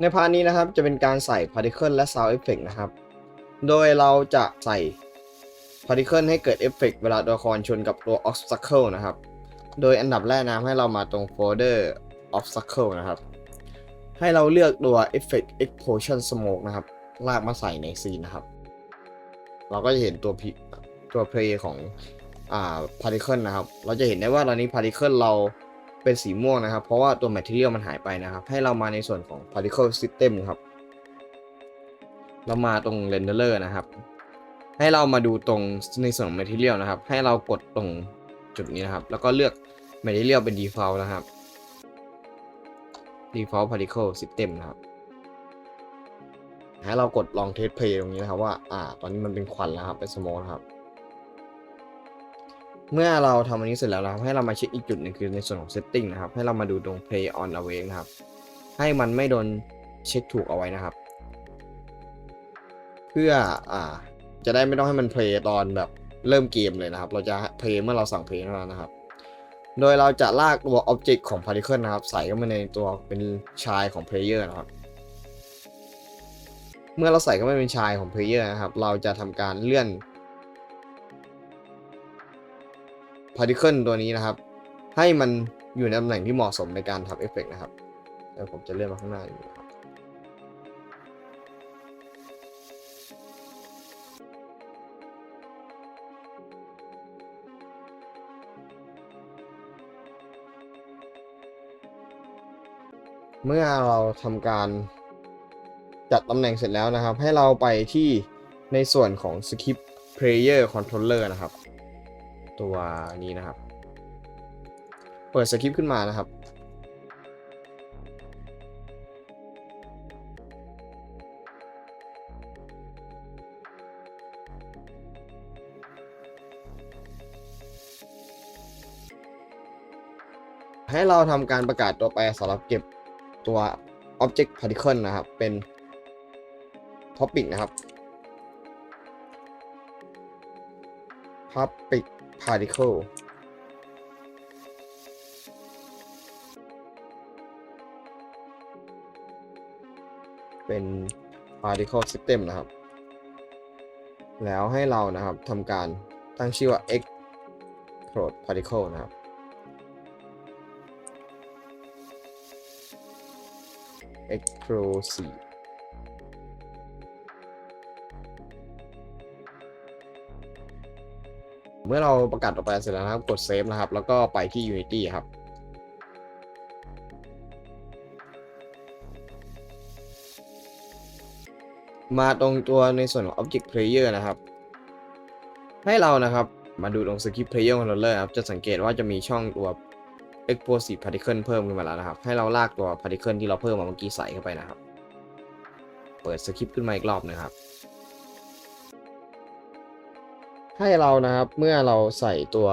ในพาร์ทนี้นะครับจะเป็นการใส่ particle และ sound effect นะครับ โดยเราจะใส่ particle ให้เกิดเอฟเฟกต์เวลาตัวละครชนกับตัว obstacle นะครับ โดยอันดับแรกนะให้เรามาตรงโฟลเดอร์ obstacle นะครับ ให้เราเลือกตัว effect explosion smoke นะครับ ลากมาใส่ในซีนนะครับ เราก็จะเห็นตัวตัว play ของอ่า particle นะครับ เราจะเห็นได้ว่าตอนนี้ particle เรา เป็นสีม่วงนะครับ เพราะว่าตัว material มันหายไปนะครับ ให้เรามาในส่วนของ particle system ครับ เรามาตรง renderer นะครับ ให้เรามาดูตรงในส่วนของ material นะครับ ให้เรากดตรงจุดนี้นะครับ แล้วก็เลือก material เป็น default นะครับ default particle system นะครับให้เรากดลองเทสเพย์ตรงนี้นะครับว่า อ่า ตอนนี้มันเป็นควันแล้วครับ เป็นสโมกนะครับ เมื่อเราทำอันนี้เสร็จแล้วนะครับให้เรามาเช็คอีกจุดหนึ่งคือในส่วนของ setting นะครับ ให้เรามาดูตรง play on awake นะครับ ให้มันไม่โดนเช็คถูกเอาไว้นะครับ เพื่ออ่าจะได้ไม่ต้องให้มัน play ตอนแบบเริ่มเกมเลยนะครับ เราจะ play เมื่อเราสั่ง play เท่านั้นนะครับ โดยเราจะลากตัว object ของ particle นะครับ ใส่เข้ามาในตัวเป็นชายของ player นะครับ เมื่อเราใส่เข้าไปเป็นชายของ player นะครับ เราจะทำการเลื่อน particle ตัวนี้นะครับ ให้มันอยู่ในตำแหน่งที่เหมาะสมในการทำเอฟเฟกต์นะครับเดี๋ยวผมจะเลื่อนมาข้างหน้าอยู่ครับเมื่อเราทำการจัดตำแหน่งเสร็จแล้วนะครับ ให้เราไปที่ในส่วนของ Skip Player Controller นะครับ ตัวนี้นะครับ เปิดสคริปต์ขึ้นมานะครับ ให้เราทำการประกาศตัวแปรสำหรับเก็บตัว Object Particle นะครับ เป็น Topic นะครับ Topic Particle เป็น particle system นะครับ แล้วให้เรานะครับทำการตั้งชื่อว่า explode particle นะครับ explosive มื่อเราประกาศออกไปเสร็จแล้วนะครับกดเซฟนะครับ แล้วก็ไปที่ Unity ครับมาตรงตัวในส่วนของ Object Player นะครับ ให้เรานะครับมาดูตรง Skip Player Controller ครับ จะสังเกตว่าจะมีช่องตัว Explosive Particle เพิ่มขึ้นมาแล้วนะครับ ให้เราลากตัว Particle ที่เราเพิ่มมาเมื่อกี้ใส่เข้าไปนะครับ เปิด Skip ขึ้นมาอีกรอบนะครับ ให้เรานะครับเมื่อเราใส่ตัว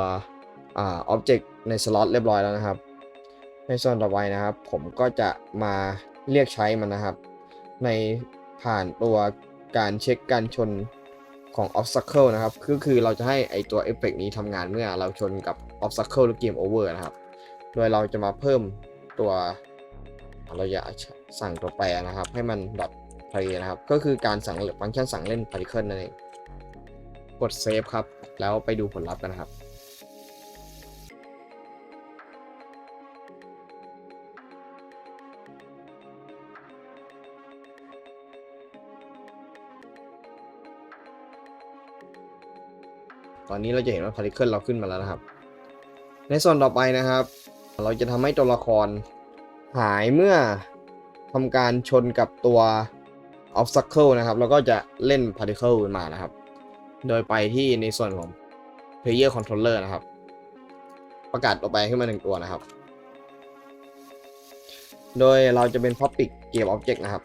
อ่า Object ในสล็อตเรียบร้อยแล้วนะครับ ในส่วนต่อไปนะครับ ผมก็จะมาเรียกใช้มันนะครับ ในผ่านตัวการเช็คการชนของ obstacle นะครับก็คือเราจะให้ไอตัวเอฟเฟกนี้ทำงานเมื่อเราชนกับ obstacle หรือเกม over นะครับ โดยเราจะมาเพิ่มตัวเราจะสั่งตัวแปรนะครับ ให้มันดอท play นะครับ ก็คือการสั่งฟังก์ชันสั่งเล่น particle นั่นเอง กดเซฟครับ แล้วไปดูผลลัพธ์กันครับตอนนี้เราจะเห็นว่า particle เราขึ้นมาแล้วนะครับ ในส่วนต่อไปนะครับ เราจะทำให้ตัวละครหายเมื่อทำการชนกับตัว obstacle นะครับ แล้วก็จะเล่น particle มานะครับ โดยไปที่ในส่วนของ player controller นะครับ ประกาศตัวแปขึ้นมาหนึ่งตัวนะครับ โดยเราจะเป็น topic game object นะครับ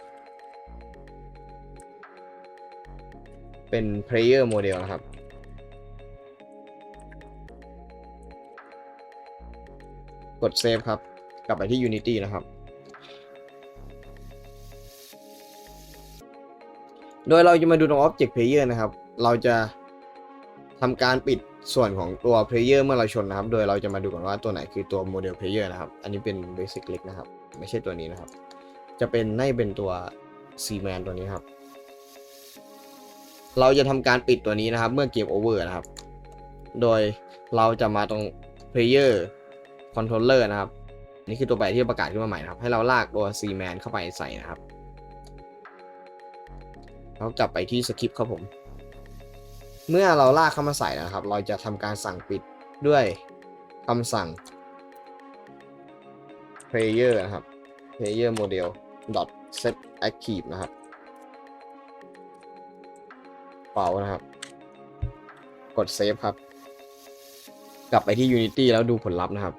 เป็น player model นะครับกดเซฟครับ กลับไปที่ Unity นะครับ โดยเราจะมาดูตรง Object Player นะครับ เราจะทำการปิดส่วนของตัว Player เมื่อเราชนนะครับ โดยเราจะมาดูก่อนว่าตัวไหนคือตัว Model Player นะครับ อันนี้เป็น Basic เล็กนะครับ ไม่ใช่ตัวนี้นะครับ จะเป็นให้เป็นตัว C man ตัวนี้ครับ เราจะทำการปิดตัวนี้นะครับ เมื่อเกมโอเวอร์นะครับ โดยเราจะมาตรง player controller นะครับ นี่คือตัวแปรที่ประกาศขึ้นมาใหม่นะครับ ให้เราลากตัว C man เข้าไปใส่นะครับแล้วกลับไปที่สคริปต์ครับผม เมื่อเราลากเข้ามาใส่นะครับ เราจะทำการสั่งปิดด้วยคำสั่ง player นะครับ player model dot set active นะครับ เป่านะครับ กดเซฟครับ กลับไปที่ Unity แล้วดูผลลัพธ์นะครับ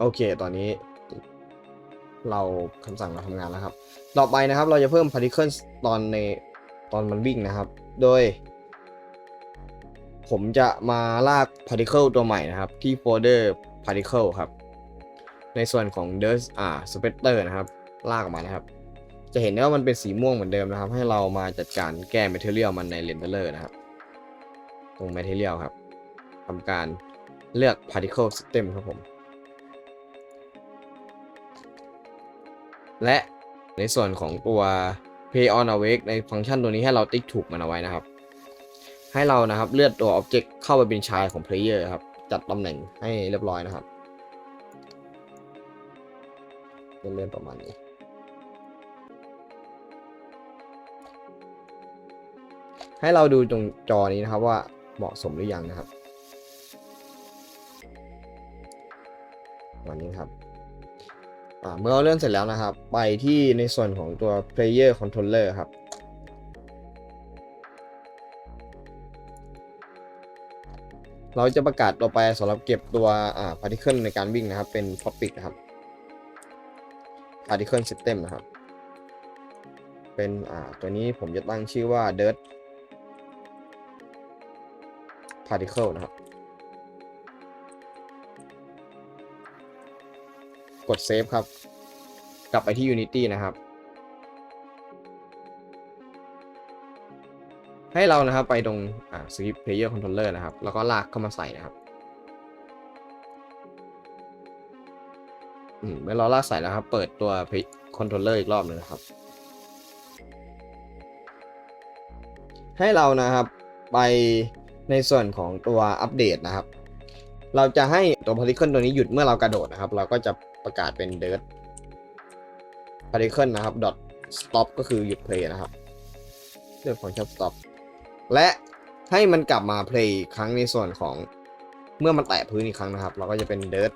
โอเค ตอนนี้เราคำสั่งเราทำงานแล้วครับ ต่อไปนะครับเราจะเพิ่ม particles ตอนในตอนมันวิ่งนะครับ โดย ผมจะมาลาก particle ตัวใหม่นะครับ ที่โฟลเดอร์ particle ครับ ในส่วนของ dust อ่า spreader นะครับ ลากออกมานะครับ จะเห็นได้ว่ามันเป็นสีม่วงเหมือนเดิมนะครับ ให้เรามาจัดการแก้ material มันใน renderer นะครับ ตรง material ครับทำการเลือก particle system ครับผม และในส่วนของตัว pay on awake ในฟังก์ชันตัวนี้ให้เราติ๊กถูกมันเอาไว้นะครับ ให้เรานะครับเลือกตัว object เข้าไปเป็นชายของ player ครับ จัดตำแหน่งให้เรียบร้อยนะครับเลื่อนๆประมาณนี้ให้เราดูตรงจอนี้นะครับว่าเหมาะสมหรือยังนะครับ เมื่อเราเลื่อนเสร็จแล้วนะครับ ไปที่ในส่วนของตัว player controller ครับ เราจะประกาศตัวไปสำหรับเก็บตัวอ่า particle ในการวิ่งนะครับ เป็น topic นะครับ particle system นะครับ เป็นอ่าตัวนี้ผมจะตั้งชื่อว่า dirt particle นะครับ กดเซฟครับ กลับไปที่ Unity นะครับ ให้เรานะครับไปตรงอ่า Script Player Controller นะครับ แล้วก็ลากเข้ามาใส่นะครับอืมเมื่อเราลากใส่แล้วครับ เปิดตัว Play- Controller อีกรอบหนึงนะครับ ให้เรานะครับไปในส่วนของตัวอัปเดตนะครับ เราจะให้ตัว particle ตัวนี้หยุดเมื่อเรากระโดดนะครับ เราก็จะประกาศเป็น dirt particle นะครับ dot stop ก็คือหยุด play นะครับเรื่องของ stop และให้มันกลับมา play อีกครั้งในส่วนของเมื่อมันแตะพื้นอีกครั้งนะครับ เราก็จะเป็น dirt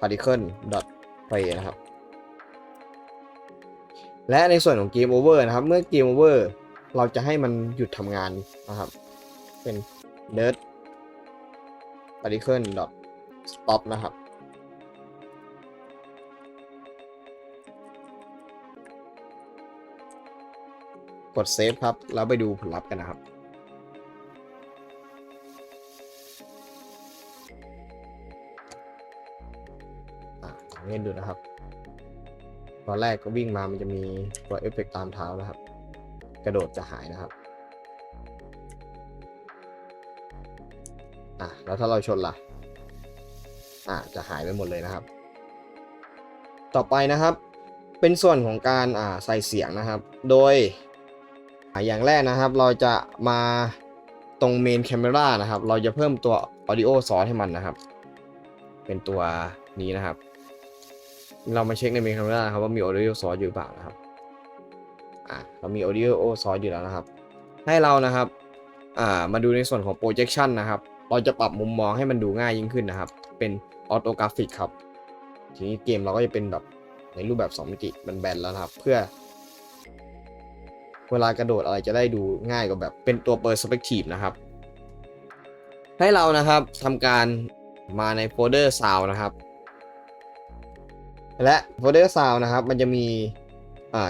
particle dot play นะครับ และในส่วนของ game over นะครับ เมื่อ game over เราจะให้มันหยุดทำงานนะครับ เป็น dirt particle dot stop นะครับ กดเซฟครับ แล้วไปดูผลลัพธ์กันนะครับลองเล่นดูนะครับ ตอนแรกก็วิ่งมามันจะมีตัวเอฟเฟกต์ตามเท้านะครับ กระโดดจะหายนะครับ อะแล้วถ้าเราชนล่ะ อะจะหายไปหมดเลยนะครับ ต่อไปนะครับ เป็นส่วนของการอ่าใส่เสียงนะครับ โดยอะอย่างแรกนะครับ เราจะมาตรงเมน a m ม r a นะครับ เราจะเพิ่มตัว audio source ให้มันนะครับ เป็นตัวนี้นะครับ เรามาเช็คในเมน a m ม r a นะครับว่ามี audio source อยู่หรือเปล่านะครับอะเรามี audio source อยู่แล้วนะครับ ให้เรานะครับ อ่า มาดูในส่วนของ projection นะครับ เราจะปรับมุมมองให้มันดูง่ายยิ่งขึ้นนะครับ เป็น orthographic ครับ ทีนี้เกมเราก็จะเป็นแบบในรูปแบบ 2 มิติแบนๆแล้วนะครับ เพื่อ เวลากระโดดอะไรจะได้ดูง่ายกว่าแบบเป็นตัว perspective นะครับ ให้เรานะครับทำการมาในโฟลเดอร์ sound นะครับ และโฟลเดอร์ sound นะครับ มันจะมี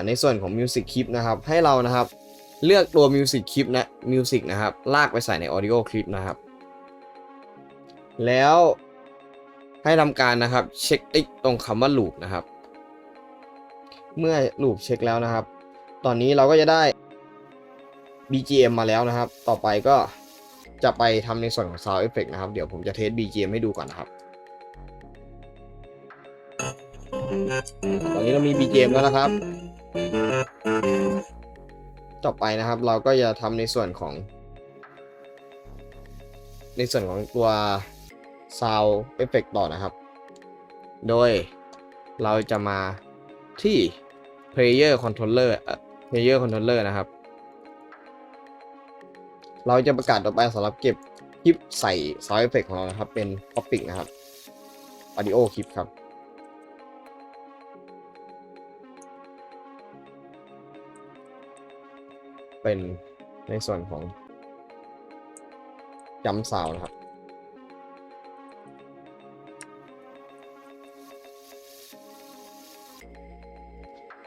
ในส่วนของ music clip นะครับ ให้เรานะครับ เลือกตัว music clip นะ music นะครับ ลากไปใส่ใน audio clip นะครับ แล้วให้ทำการนะครับ เช็คติ๊กตรงคำว่า loop นะครับ เมื่อ loop เช็คแล้วนะครับ ตอนนี้เราก็จะได้ BGM มาแล้วนะครับ ต่อไปก็จะไปทำในส่วนของ Sound Effect นะครับ เดี๋ยวผมจะเทส BGM ให้ดูก่อนนะครับ ตอนนี้เรามี BGM แล้วนะครับ ต่อไปนะครับเราก็จะทำในส่วนของ ในส่วนของตัว Sound Effect ต่อนะครับ โดยเราจะมาที่ Player Controller เอ่อ Player Controller นะครับ เราจะประกาศต่อไปสำหรับเก็บคลิปใส่ Sound Effect ของเรานะครับ เป็น Topic นะครับ Audio คลิปครับ เป็นในส่วนของจำซาวนะครับ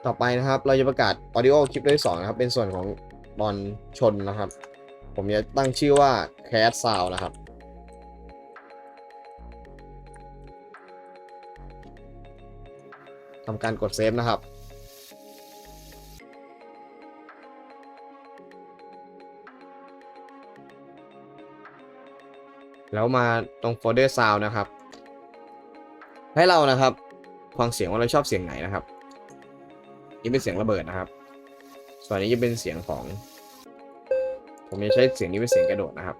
ต่อไปนะครับ เราจะประกาศ audio คลิปด้วยสองนะครับ เป็นส่วนของตอนชนนะครับ ผมจะตั้งชื่อว่า cat sound นะครับ ทำการกดเซฟนะครับแล้วมาตรงโฟลเดอร์ sound นะครับ ให้เรานะครับฟังเสียงว่าเราชอบเสียงไหนนะครับ นี่เป็นเสียงระเบิดนะครับ ส่วนนี้จะเป็นเสียงของ ผมจะใช้เสียงนี้เป็นเสียงกระโดดนะครับ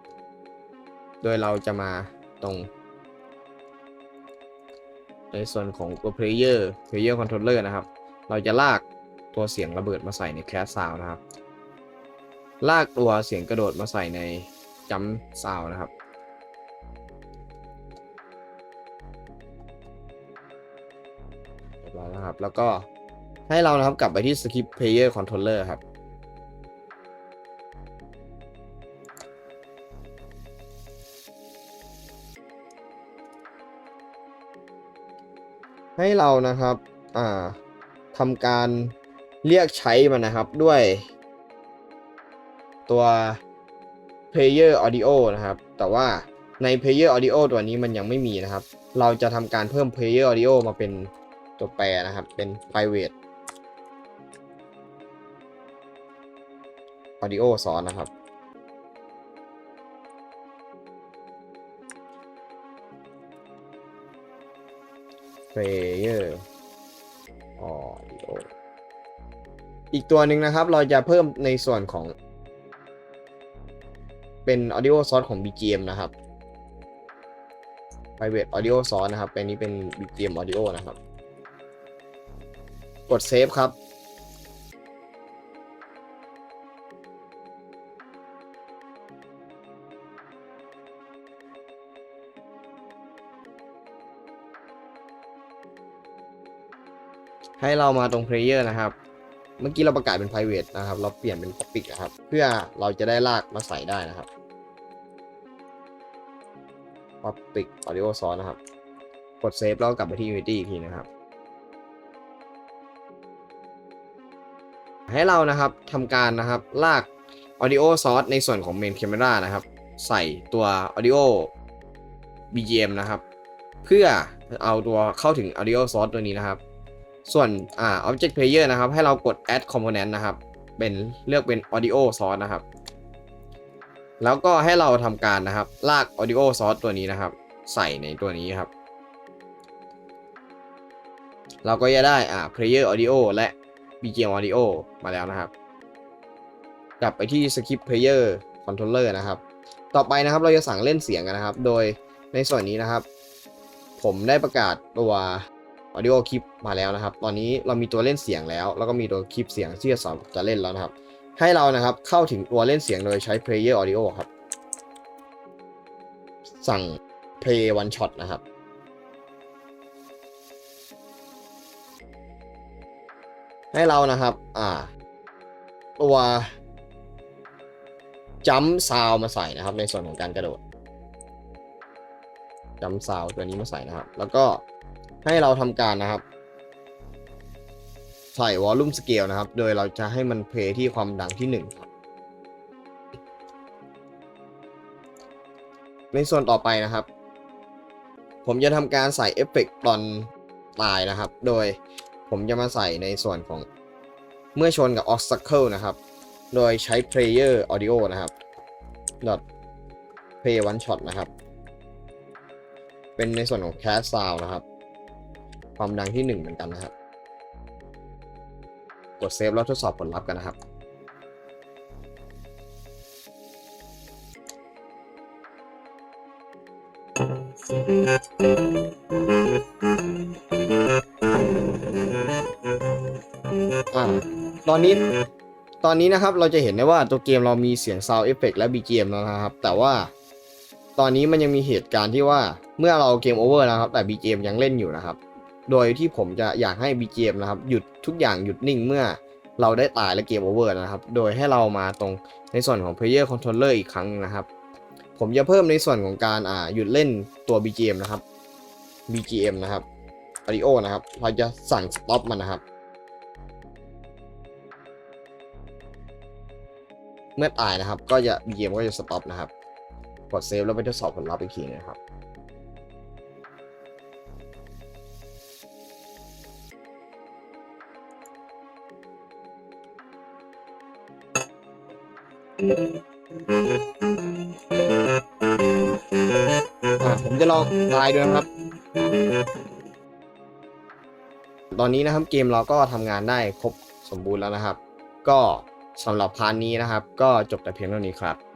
โดยเราจะมาตรง ในส่วนของตัว player player controller นะครับ เราจะลากตัวเสียงระเบิดมาใส่ใน class sound นะครับ ลากตัวเสียงกระโดดมาใส่ใน jump sound นะครับเรียบร้อยแล้วครับ แล้วก็ ให้เรานะครับกลับไปที่ Script Player Controller ครับ ให้เรานะครับอ่าทำการเรียกใช้มันนะครับด้วยตัว Player Audio นะครับ แต่ว่าใน Player Audio ตัวนี้มันยังไม่มีนะครับ เราจะทำการเพิ่ม Player Audio มาเป็นตัวแปรนะครับ เป็น private audio source นะครับ player audio อีกตัวหนึ่งนะครับ เราจะเพิ่มในส่วนของ เป็น audio source ของ BGM นะครับ private audio source นะครับเป็นนี้เป็น BGM audio นะครับ กดเซฟครับ ให้เรามาตรง player นะครับ เมื่อกี้เราประกาศเป็น private นะครับ เราเปลี่ยนเป็น topic นะครับ เพื่อเราจะได้ลากมาใส่ได้นะครับ topic audio source นะครับ กดเซฟแล้วกลับไปที่ Unity อีกทีนะครับ ให้เรานะครับทำการนะครับลาก audio source ในส่วนของ main camera นะครับ ใส่ตัว audio BGM นะครับ เพื่อเอาตัวเข้าถึง audio source ตัวนี้นะครับ ส่วนอ่า object player นะครับ ให้เรากด add component นะครับ เป็นเลือกเป็น audio source นะครับ แล้วก็ให้เราทำการนะครับ ลาก audio source ตัวนี้นะครับ ใส่ในตัวนี้ครับ เราก็จะได้อ่า player audio และ BGM audio มาแล้วนะครับ กลับไปที่ script player controller นะครับ ต่อไปนะครับเราจะสั่งเล่นเสียงกันนะครับ โดยในส่วนนี้นะครับ ผมได้ประกาศตัว audio คลิปมาแล้วนะครับ ตอนนี้เรามีตัวเล่นเสียงแล้ว แล้วก็มีตัวคลิปเสียงที่จะสอนจะเล่นแล้วนะครับ ให้เรานะครับเข้าถึงตัวเล่นเสียงโดยใช้ player audio ครับ สั่ง play one shot นะครับให้เรานะครับ อ่า ตัวจัมซาวมาใส่นะครับ ในส่วนของการกระโดดจัมซาวตัวนี้มาใส่นะครับ แล้วก็ ให้เราทำการนะครับ ใส่วอลลุ่มสเกลนะครับ โดยเราจะให้มันเพลย์ที่ความดังที่1ครับในส่วนต่อไปนะครับ ผมจะทำการใส่เอฟเฟกต์ตอนตายนะครับ โดยผมจะมาใส่ในส่วนของเมื่อชนกับ obstacle นะครับ โดยใช้ player audio นะครับ dot play one shot นะครับ เป็นในส่วนของ cast sound นะครับ ความดังที่ 1 เหมือนกันนะครับ กดเซฟแล้วทดสอบผลลัพธ์กันนะครับอ่าตอนนี้ตอนนี้นะครับเราจะเห็นได้ว่าตัวเกมเรามีเสียง Sound Effect และ BGM แล้วนะครับ แต่ว่าตอนนี้มันยังมีเหตุการณ์ที่ว่าเมื่อเราเกมโอเวอร์นะครับ แต่ BGM ยังเล่นอยู่นะครับ โดยที่ผมจะอยากให้ BGM นะครับหยุดทุกอย่างหยุดนิ่งเมื่อเราได้ตายและเกมโอเวอร์นะครับ โดยให้เรามาตรงในส่วนของ Player Controller อีกครั้งนะครับ ผมจะเพิ่มในส่วนของการอ่าหยุดเล่นตัว BGM นะครับ BGM นะครับ Audio นะครับ เราจะสั่ง stop มันนะครับ เมื่อตายนะครับ ก็จะ BGM ก็จะ stop นะครับ กดเซฟแล้วไปทดสอบผลลัพธ์อีกทีนะครับ ผมจะลองตายดูนะครับ ตอนนี้นะครับเกมเราก็ทำงานได้ครบสมบูรณ์แล้วนะครับ ก็สำหรับพาร์ทนี้นะครับ ก็จบแต่เพียงเท่านี้ครับ